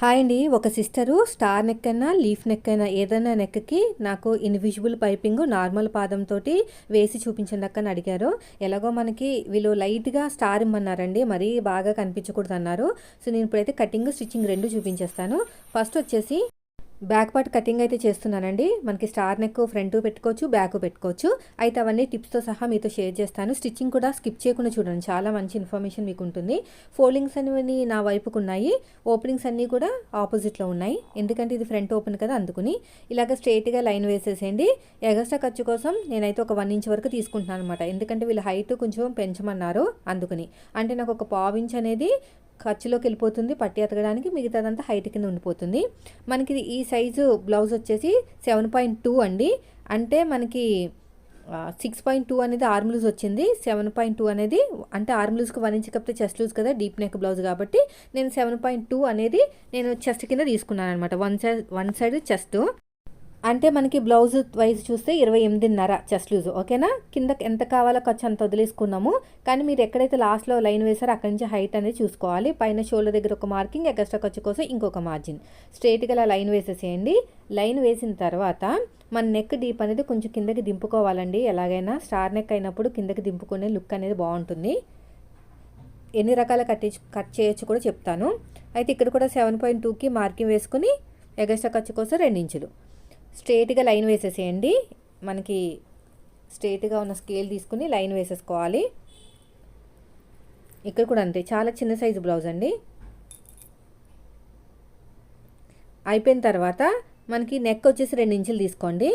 Hi అండి. ఒక sister star neck అయినా లీఫ్ నెక్ అయినా ఏదైనా నెక్కి నాకు ఇన్విజిబుల్ పైపింగ్ నార్మల్ పాదంతో వేసి చూపించండి అక్క అని అడిగారు. ఎలాగో మనకి వీళ్ళు లైట్గా స్టార్ ఇమ్మన్నారండి. మరీ బాగా కనిపించకూడదు అన్నారు సో నేను ఇప్పుడైతే కటింగ్ స్టిచ్చింగ్ రెండు చూపించేస్తాను. ఫస్ట్ వచ్చేసి బ్యాక్ పార్ట్ కటింగ్ అయితే చేస్తున్నానండి. మనకి స్టార్ నెక్ ఫ్రంట్ పెట్టుకోవచ్చు బ్యాక్ పెట్టుకోవచ్చు. అయితే అవన్నీ టిప్స్తో సహా మీతో షేర్ చేస్తాను. స్టిచ్చింగ్ కూడా స్కిప్ చేయకుండా చూడండి. చాలా మంచి ఇన్ఫర్మేషన్ మీకు ఉంటుంది. ఫోల్డింగ్స్ అనేవి నా వైపుకు ఉన్నాయి. ఓపెనింగ్స్ అన్నీ కూడా ఆపోజిట్లో ఉన్నాయి. ఎందుకంటే ఇది ఫ్రంట్ ఓపెన్ కదా అందుకుని. ఇలాగ స్ట్రైట్గా లైన్ వేసేసేయండి. ఎగస్ట్రా ఖర్చు కోసం నేనైతే ఒక వన్ ఇంచ్ వరకు తీసుకుంటున్నాను అనమాట ఎందుకంటే వీళ్ళ హైట్ కొంచెం పెంచమన్నారు అందుకుని. అంటే నాకు ఒక పావు ఇంచ్ అనేది ఖర్చులోకి వెళ్ళిపోతుంది పట్టి ఎతకడానికి మిగతాదంతా హైట్ కింద ఉండిపోతుంది. మనకి ఈ సైజు బ్లౌజ్ వచ్చేసి సెవెన్ పాయింట్ టూ అండి. అంటే మనకి సిక్స్ పాయింట్ టూ అనేది ఆర్మ్ లూజ్ వచ్చింది. సెవెన్ పాయింట్ టూ అనేది అంటే ఆర్మ్ లూజ్కి వన్ ఇంచ్ కప్తే చెస్ట్ లూజ్ కదా డీప్ నెక్ బ్లౌజ్ కాబట్టి నేను సెవెన్ పాయింట్ టూ అనేది నేను చెస్ట్ కింద తీసుకున్నాను అనమాట one side one side chest. అంటే మనకి బ్లౌజ్ వైజ్ చూస్తే ఇరవై ఎనిమిదిన్నర చెస్ట్ లూజ్ ఓకేనా? కింద ఎంత కావాలో ఖర్చు అంత వదిలేసుకున్నాము. కానీ మీరు ఎక్కడైతే లాస్ట్లో లైన్ వేసారో అక్కడి నుంచి హైట్ అనేది చూసుకోవాలి. పైన షోల్డర్ దగ్గర ఒక మార్కింగ్ ఎక్స్ట్రా ఖర్చు కోసం ఇంకొక మార్జిన్ స్ట్రైట్గా అలా లైన్ వేసేసేయండి. లైన్ వేసిన తర్వాత మన నెక్ డీప్ అనేది కొంచెం కిందకి దింపుకోవాలండి. ఎలాగైనా స్టార్ నెక్ అయినప్పుడు కిందకి దింపుకునే లుక్ అనేది బాగుంటుంది. ఎన్ని రకాల కట్టి కట్ చేయొచ్చు కూడా చెప్తాను. అయితే ఇక్కడ కూడా సెవెన్ పాయింట్ టూకి మార్కింగ్ వేసుకుని ఎగస్ట్రా ఖర్చు కోసం రెండించులు స్ట్రేట్గా లైన్ వేసేసేయండి. మనకి స్ట్రేట్గా ఉన్న స్కేల్ తీసుకుని లైన్ వేసేసుకోవాలి. ఇక్కడ కూడా అంతే చాలా చిన్న సైజు బ్లౌజ్ అండి. అయిపోయిన తర్వాత మనకి నెక్ వచ్చేసి రెండు ఇంచులు తీసుకోండి.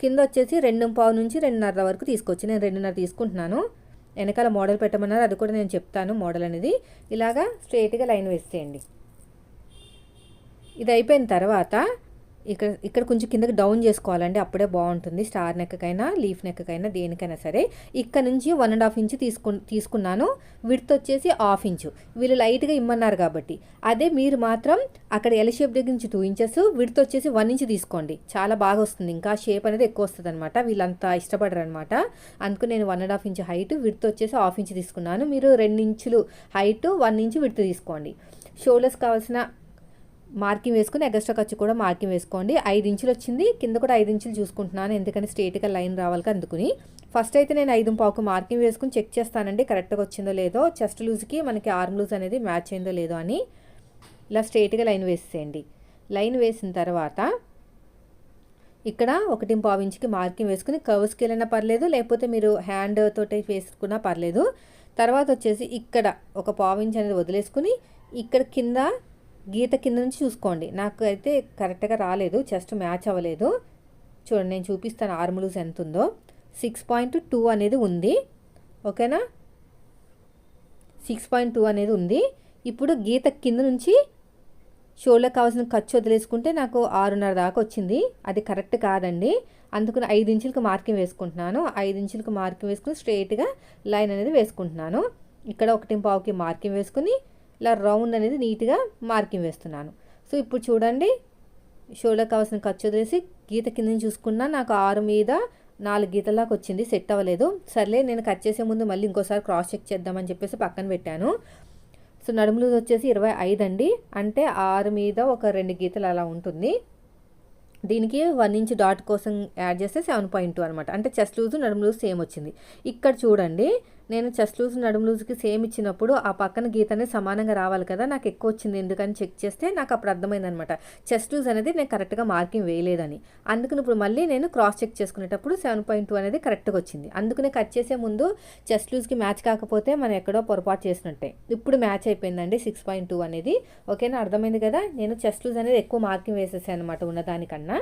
కింద వచ్చేసి రెండు పావు నుంచి రెండున్నర వరకు తీసుకోవచ్చు నేను రెండున్నర తీసుకుంటున్నాను. వెనకాల మోడల్ పెట్టమన్నారు అది కూడా నేను చెప్తాను మోడల్ అనేది. ఇలాగా స్ట్రేట్గా లైన్ వేసేయండి. ఇది అయిపోయిన తర్వాత ఇక్కడ ఇక్కడ కొంచెం కిందకి డౌన్ చేసుకోవాలండి. అప్పుడే బాగుంటుంది. స్టార్ నెక్కకైనా లీఫ్ నెక్కకైనా దేనికైనా సరే. ఇక్కడ నుంచి వన్ అండ్ హాఫ్ ఇంచ్ తీసుకు తీసుకున్నాను. విడ్త్ వచ్చేసి హాఫ్ ఇంచు వీళ్ళు లైట్గా ఇమ్మన్నారు కాబట్టి. అదే మీరు మాత్రం అక్కడ ఎల్ షేప్ దగ్గర నుంచి టూ ఇంచెస్ విడ్త్ వచ్చేసి వన్ ఇంచ్ తీసుకోండి. చాలా బాగా వస్తుంది. ఇంకా షేప్ అనేది ఎక్కువ వస్తుంది అనమాట వీళ్ళంతా ఇష్టపడరు అనమాట అందుకు నేను one and half inch height width వచ్చేసి హాఫ్ ఇంచ్ తీసుకున్నాను. మీరు రెండు ఇంచులు హైట్ వన్ ఇంచ్ విడ్త్ తీసుకోండి. షోల్డర్స్ కావాల్సిన మార్కింగ్ వేసుకుని ఎగస్ట్రా ఖర్చు కూడా మార్కింగ్ వేసుకోండి. ఐదు ఇంచులు వచ్చింది. కింద కూడా ఐదు ఇంచులు చూసుకుంటున్నాను. ఎందుకంటే స్ట్రేట్గా లైన్ రావాలి అందుకుని. ఫస్ట్ అయితే నేను ఐదు పావుకు మార్కింగ్ వేసుకుని చెక్ చేస్తానండి. కరెక్ట్గా వచ్చిందో లేదో. చెస్ట్ లూజ్కి మనకి ఆర్మ్ లూజ్ అనేది మ్యాచ్ అయిందో లేదో అని ఇలా స్ట్రేట్గా లైన్ వేసేయండి లైన్ వేసిన తర్వాత ఇక్కడ ఒకటి పావు ఇంచుకి మార్కింగ్ వేసుకుని కర్వ్స్కి వెళ్ళినా పర్లేదు. లేకపోతే మీరు హ్యాండ్ తోటి వేసుకున్నా పర్లేదు. తర్వాత వచ్చేసి ఇక్కడ ఒక పావు ఇంచ్ అనేది వదిలేసుకుని ఇక్కడ కింద గీత కింద నుంచి చూసుకోండి. నాకు అయితే కరెక్ట్గా రాలేదు చెస్ట్ మ్యాచ్ అవ్వలేదు. చూడండి నేను చూపిస్తాను ఆర్ములూస్ ఎంత ఉందో. సిక్స్ పాయింట్ టూ అనేది ఉంది. ఓకేనా? సిక్స్ పాయింట్ టూ అనేది ఉంది. ఇప్పుడు గీత కింద నుంచి షోల్డర్ కావాల్సిన ఖర్చు వదిలేసుకుంటే నాకు ఆరున్నర దాకా వచ్చింది. అది కరెక్ట్ కాదండి. అందుకని ఐదు ఇంచులకు మార్కింగ్ వేసుకుంటున్నాను. ఐదు ఇంచులకు మార్కింగ్ వేసుకుని స్ట్రైట్గా లైన్ అనేది వేసుకుంటున్నాను. ఇక్కడ ఒకటి పావుకి మార్కింగ్ వేసుకుని ఇలా రౌండ్ అనేది నీట్గా మార్కింగ్ వేస్తున్నాను. సో ఇప్పుడు చూడండి. షోల్డర్ కావాల్సిన ఖర్చు వదిలేసి గీత కింద చూసుకున్నా నాకు ఆరు మీద నాలుగు గీతలాగా వచ్చింది. సెట్ అవ్వలేదు. సర్లే నేను కట్ చేసే ముందు మళ్ళీ ఇంకోసారి క్రాస్ చెక్ చేద్దామని చెప్పేసి పక్కన పెట్టాను. సో నడుములు వచ్చేసి ఇరవై ఐదు అండి. అంటే ఆరు మీద ఒక రెండు గీతలు అలా ఉంటుంది. దీనికి వన్ ఇంచ్ డాట్ కోసం యాడ్ చేస్తే సెవెన్ పాయింట్ టూ అనమాట. అంటే చెస్ట్ లూజ్ నడుము లూజ్ సేమ్ వచ్చింది. ఇక్కడ చూడండి. నేను చెస్ట్ లూజ్ నడుము లూజ్కి సేమ్ ఇచ్చినప్పుడు ఆ పక్కన గీతనే సమానంగా రావాలి కదా నాకు ఎక్కువ వచ్చింది ఎందుకని చెక్ చేస్తే నాకు అప్పుడు అర్థమైందనమాట. చెస్ట్ లూజ్ అనేది నేను కరెక్ట్గా మార్కింగ్ వేయలేదని. అందుకని ఇప్పుడు మళ్ళీ నేను క్రాస్ చెక్ చేసుకునేటప్పుడు సెవెన్ పాయింట్ టూ అనేది కరెక్ట్గా వచ్చింది. అందుకనే కట్ చేసే ముందు చెస్ట్ లూజ్కి మ్యాచ్ కాకపోతే మనం ఎక్కడో పొరపాటు చేసినట్టే. ఇప్పుడు మ్యాచ్ అయిపోయిందండి సిక్స్ పాయింట్ టూ అనేది. ఓకేనా? అర్థమైంది కదా? నేను చెస్ట్ లూజ్ అనేది ఎక్కువ మార్కింగ్ వేసేసాను అనమాట ఉన్నదానికన్నా.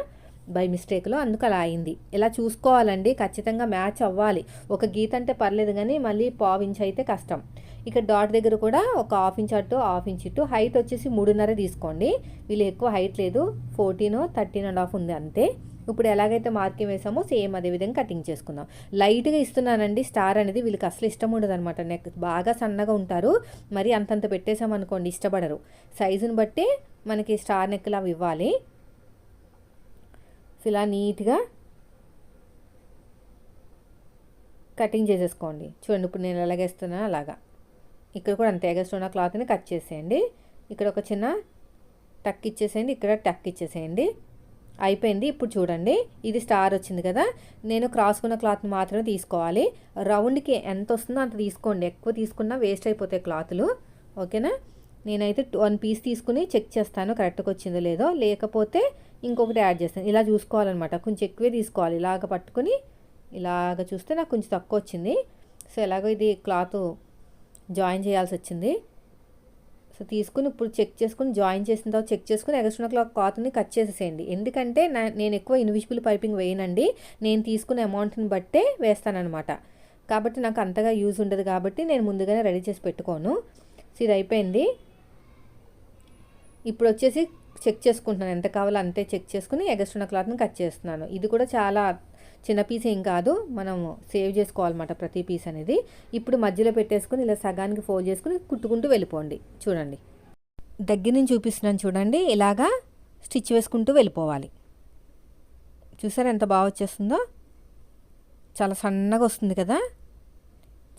బై మిస్టేక్లో అందుకు అలా అయింది. ఇలా చూసుకోవాలండి ఖచ్చితంగా మ్యాచ్ అవ్వాలి. ఒక గీత అంటే పర్లేదు కానీ మళ్ళీ పావు ఇంచ్ అయితే కష్టం. ఇక డాట్ దగ్గర కూడా ఒక హాఫ్ ఇంచ్ అటు హాఫ్ ఇంచ్ ఇటు హైట్ వచ్చేసి మూడున్నర తీసుకోండి. వీళ్ళు ఎక్కువ హైట్ లేదు ఫోర్టీన్ థర్టీన్ అండ్ హాఫ్ ఉంది అంతే. ఇప్పుడు ఎలాగైతే మార్కింగ్ వేసామో సేమ్ అదే విధంగా కటింగ్ చేసుకుందాం. లైట్గా ఇస్తున్నానండి స్టార్ అనేది వీళ్ళకి అసలు ఇష్టం ఉండదు అనమాట నెక్ బాగా సన్నగా ఉంటారు మరి అంతంత పెట్టేసామనుకోండి ఇష్టపడరు. సైజుని బట్టి మనకి స్టార్ నెక్లు అవి ఇవ్వాలి. ఇలా నీట్గా కటింగ్ చేసేసుకోండి. చూడండి ఇప్పుడు నేను ఎలాగేస్తున్నా అలాగా. ఇక్కడ కూడా అంతే ఎగస్ట్ ఉన్న క్లాత్ని కట్ చేసేయండి. ఇక్కడ ఒక చిన్న టక్ ఇచ్చేసేయండి ఇక్కడ టక్ ఇచ్చేసేయండి. అయిపోయింది. ఇప్పుడు చూడండి ఇది స్టార్ వచ్చింది కదా నేను క్రాస్కున్న క్లాత్ని మాత్రమే తీసుకోవాలి. రౌండ్కి ఎంత వస్తుందో అంత తీసుకోండి. ఎక్కువ తీసుకున్నా వేస్ట్ అయిపోతాయి క్లాతులు. ఓకేనా? నేనైతే వన్ పీస్ తీసుకుని చెక్ చేస్తాను కరెక్ట్గా వచ్చిందో లేదో. లేకపోతే ఇంకొకటి యాడ్ చేస్తాను. ఇలా చూసుకోవాలన్నమాట. కొంచెం ఎక్కువే తీసుకోవాలి. ఇలాగ పట్టుకొని ఇలాగ చూస్తే నాకు కొంచెం తక్కువ వచ్చింది. సో ఎలాగో ఇది క్లాత్ జాయిన్ చేయాల్సి వచ్చింది. సో తీసుకుని ఇప్పుడు చెక్ చేసుకుని జాయిన్ చేసిన తర్వాత చెక్ చేసుకుని ఎగస్ట్రా క్లాత్ క్లాత్ని కట్ చేసేసేయండి. ఎందుకంటే నేను ఎక్కువ ఇన్విజిబుల్ పైపింగ్ వేయనండి. నేను తీసుకున్న అమౌంట్ని బట్టే వేస్తానన్నమాట. కాబట్టి నాకు అంతగా యూజ్ ఉండదు కాబట్టి నేను ముందుగానే రెడీ చేసి పెట్టుకోను. సో ఇది అయిపోయింది. ఇప్పుడు వచ్చేసి చెక్ చేసుకుంటున్నాను. ఎంత కావాలో అంతే చెక్ చేసుకుని ఎగస్ట్రా క్లాత్ని కట్ చేస్తున్నాను. ఇది కూడా చాలా చిన్న పీస్ ఏం కాదు. మనం సేవ్ చేసుకోవాలన్నమాట ప్రతి పీస్ అనేది. ఇప్పుడు మధ్యలో పెట్టేసుకుని ఇలా సగానికి ఫోల్డ్ చేసుకుని కుట్టుకుంటూ వెళ్ళిపోండి. చూడండి. దగ్గర నుంచి చూపిస్తున్నాను చూడండి. ఇలాగా స్టిచ్ వేసుకుంటూ వెళ్ళిపోవాలి. చూసారా ఎంత బాగా వచ్చేస్తుందో? చాలా సన్నగా వస్తుంది కదా?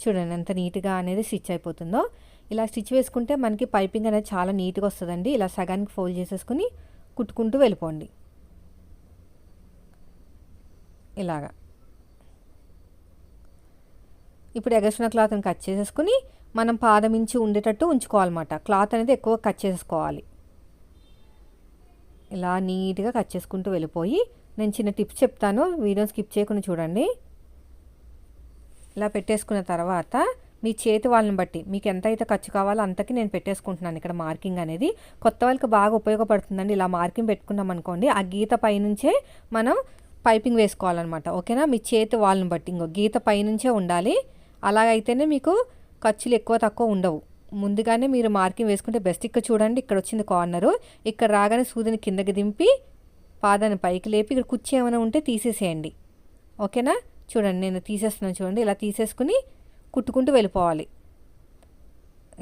చూడండి ఎంత నీట్గా అనేది స్టిచ్ అయిపోతుందో. ఇలా స్టిచ్ వేసుకుంటే మనకి పైపింగ్ అనేది చాలా నీట్గా వస్తుందండి. ఇలా సగానికి ఫోల్డ్ చేసేసుకుని కుట్టుకుంటూ వెళ్ళిపోండి. ఇలాగా. ఇప్పుడు ఎగసిన క్లాత్ని కట్ చేసేసుకుని మనం పాదం ఇంచి ఉండేటట్టు ఉంచుకోవాలన్నమాట. క్లాత్ అనేది ఎక్కువ కట్ చేసుకోవాలి ఇలా నీట్గా కట్ చేసుకుంటూ వెళ్ళిపోయి నేను చిన్న టిప్స్ చెప్తాను. వీడియో స్కిప్ చేయకుండా చూడండి. ఇలా పెట్టేసుకున్న తర్వాత మీ చేతి వాళ్ళని బట్టి. మీకు ఎంత అయితే ఖర్చు కావాలో అంతకి నేను పెట్టేసుకుంటున్నాను ఇక్కడ మార్కింగ్ అనేది. కొత్త వాళ్ళకి బాగా ఉపయోగపడుతుందండి. ఇలా మార్కింగ్ పెట్టుకున్నాం అనుకోండి ఆ గీత పైనుంచే మనం పైపింగ్ వేసుకోవాలన్నమాట. ఓకేనా? మీ చేతి వాళ్ళని బట్టి ఇంకో గీత పైనుంచే ఉండాలి. అలాగైతేనే మీకు ఖర్చులు ఎక్కువ తక్కువ ఉండవు. ముందుగానే మీరు మార్కింగ్ వేసుకుంటే బెస్ట్. ఇక్కడ చూడండి ఇక్కడ వచ్చింది కార్నరు ఇక్కడ రాగానే సూదిని కిందకి దింపి పాదాన్ని పైకి లేపి ఇక్కడ కుర్చీ ఏమైనా ఉంటే తీసేసేయండి. ఓకేనా? చూడండి నేను తీసేస్తున్నాను చూడండి. ఇలా తీసేసుకుని కుట్టుకుంటూ వెళ్ళిపోవాలి.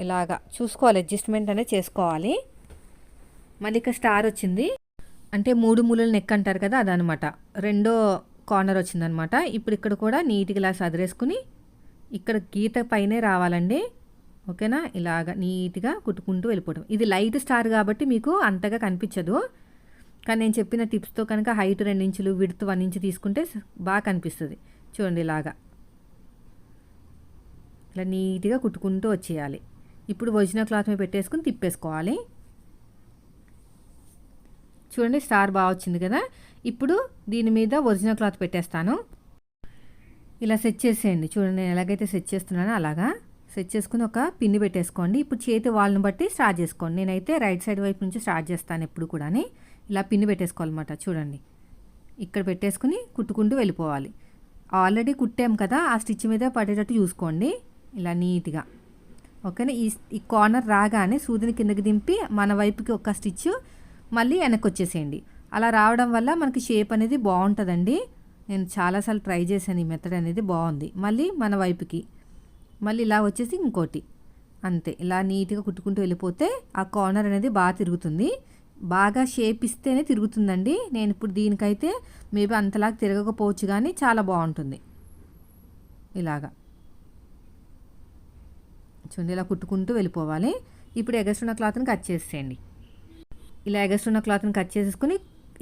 ఇలాగా చూసుకోవాలి అడ్జస్ట్మెంట్ అనేది చేసుకోవాలి. మళ్ళీ ఇక్కడ స్టార్ వచ్చింది. అంటే మూడు మూలలు నెక్ అంటారు కదా అదనమాట రెండో కార్నర్ వచ్చిందనమాట ఇప్పుడు ఇక్కడ కూడా నీట్గా ఇలా సదిరేసుకుని ఇక్కడ గీత పైనే రావాలండి. ఓకేనా? ఇలాగ నీట్గా కుట్టుకుంటూ వెళ్ళిపోవడం. ఇది లైట్ స్టార్ కాబట్టి మీకు అంతగా కనిపించదు. కానీ నేను చెప్పిన టిప్స్తో కనుక హైట్ రెండించులు విడుతు వన్ ఇంచు తీసుకుంటే బాగా కనిపిస్తుంది. చూడండి ఇలాగా. ఇలా నీట్గా కుట్టుకుంటూ వచ్చేయాలి. ఇప్పుడు ఒరిజినల్ క్లాత్ మీద పెట్టేసుకుని తిప్పేసుకోవాలి. చూడండి స్టార్ బాగా వచ్చింది కదా? ఇప్పుడు దీని మీద ఒరిజినల్ క్లాత్ పెట్టేస్తాను. ఇలా సెట్ చేసేయండి. చూడండి నేను ఎలాగైతే సెట్ చేస్తున్నానో అలాగా. సెట్ చేసుకుని ఒక పిన్ని పెట్టేసుకోండి. ఇప్పుడు చేతి వాళ్ళని బట్టి స్టార్ట్ చేసుకోండి. నేనైతే రైట్ సైడ్ వైపు నుంచి స్టార్ట్ చేస్తాను ఎప్పుడు కూడా ఇలా పిన్ని పెట్టేసుకోవాలన్నమాట. చూడండి. ఇక్కడ పెట్టేసుకుని కుట్టుకుంటూ వెళ్ళిపోవాలి. ఆల్రెడీ కుట్టాం కదా? ఆ స్టిచ్ మీద పడేటట్టు చూసుకోండి. ఇలా నీట్గా. ఓకేనా? ఈ ఈ కార్నర్ రాగానే సూదిని కిందకి దింపి మన వైపుకి ఒక స్టిచ్ మళ్ళీ వెనక్కి వచ్చేసేయండి అలా రావడం వల్ల మనకి షేప్ అనేది బాగుంటుందండి నేను చాలాసార్లు ట్రై చేశాను ఈ మెథడ్ అనేది బాగుంది మళ్ళీ మన వైపుకి. మళ్ళీ ఇలా వచ్చేసి ఇంకోటి. అంతే. ఇలా నీట్గా కుట్టుకుంటూ వెళ్ళిపోతే ఆ కార్నర్ అనేది బాగా తిరుగుతుంది. బాగా షేప్ ఇస్తేనే తిరుగుతుందండి. నేను ఇప్పుడు దీనికైతే మేబీ అంతలాగా తిరగకపోవచ్చు కానీ చాలా బాగుంటుంది ఇలాగా. చూడండి ఇలా కుట్టుకుంటూ వెళ్ళిపోవాలి. ఇప్పుడు ఎగస్ట్రున్న క్లాత్ని కట్ చేసేయండి. ఇలా ఎగస్ట్రున్న క్లాత్ని కట్ చేసేసుకుని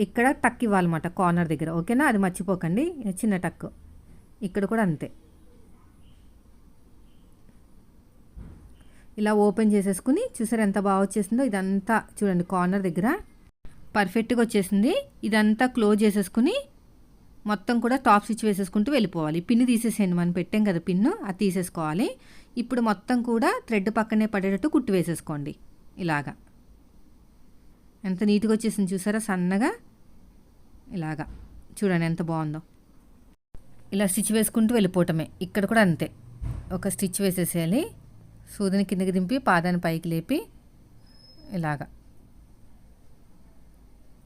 ఇక్కడ టక్ ఇవ్వాలన్నమాట కార్నర్ దగ్గర. ఓకేనా? అది మర్చిపోకండి. చిన్న టక్. ఇక్కడ కూడా అంతే. ఇలా ఓపెన్ చేసేసుకుని చూసారు ఎంత బాగా వచ్చేసిందో? ఇదంతా చూడండి కార్నర్ దగ్గర. పర్ఫెక్ట్గా వచ్చేసింది. ఇదంతా క్లోజ్ చేసేసుకుని మొత్తం కూడా టాప్ స్టిచ్ వేసేసుకుంటూ వెళ్ళిపోవాలి. పిన్ను తీసేసేయండి. మనం పెట్టాం కదా పిన్ను. అది తీసేసుకోవాలి. ఇప్పుడు మొత్తం కూడా థ్రెడ్ పక్కనే పడేటట్టు కుట్టి వేసేసుకోండి. ఇలాగా. ఎంత నీట్గా వచ్చేసింది చూసారా? సన్నగా. ఇలాగా. చూడండి ఎంత బాగుందో. ఇలా స్టిచ్ వేసుకుంటూ వెళ్ళిపోవటమే. ఇక్కడ కూడా అంతే. ఒక స్టిచ్ వేసేసేయాలి. సూదిని కిందకి దింపి పాదాన్ని పైకి లేపి ఇలాగా.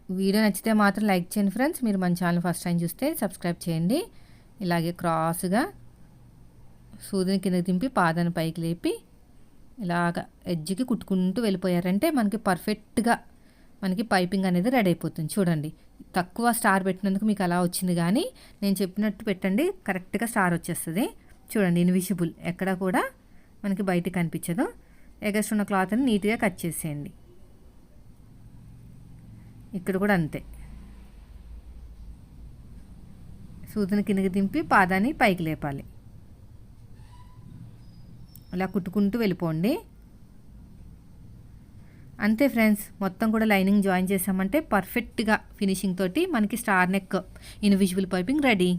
వీడియో నచ్చితే మాత్రం లైక్ చేయండి ఫ్రెండ్స్. మీరు మన ఛానల్ ఫస్ట్ టైం చూస్తే సబ్స్క్రైబ్ చేయండి. ఇలాగే క్రాస్గా సూదిని కిందకి దింపి పాదాన్ని పైకి లేపి ఇలాగ ఎడ్జ్కి కుట్టుకుంటూ వెళ్ళిపోయారంటే మనకి పర్ఫెక్ట్గా మనకి పైపింగ్ అనేది రెడీ అయిపోతుంది. చూడండి తక్కువ స్టార్ పెట్టినందుకు మీకు అలా వచ్చింది కానీ నేను చెప్పినట్టు పెట్టండి కరెక్ట్గా స్టార్ వచ్చేస్తుంది. చూడండి ఇన్విజిబుల్ ఎక్కడ కూడా మనకి బయట కనిపించదు. ఎగస్ట్ ఉన్న క్లాత్ని నీట్గా కట్ చేసేయండి. ఇక్కడ కూడా అంతే. సూదిని కిందకి దింపి పాదాన్ని పైకి లేపాలి. అలా కుట్టుకుంటూ వెళ్ళిపోండి. అంతే ఫ్రెండ్స్ మొత్తం కూడా లైనింగ్ జాయిన్ చేసామంటే పర్ఫెక్ట్గా ఫినిషింగ్ తోటి మనకి star neck invisible piping ready.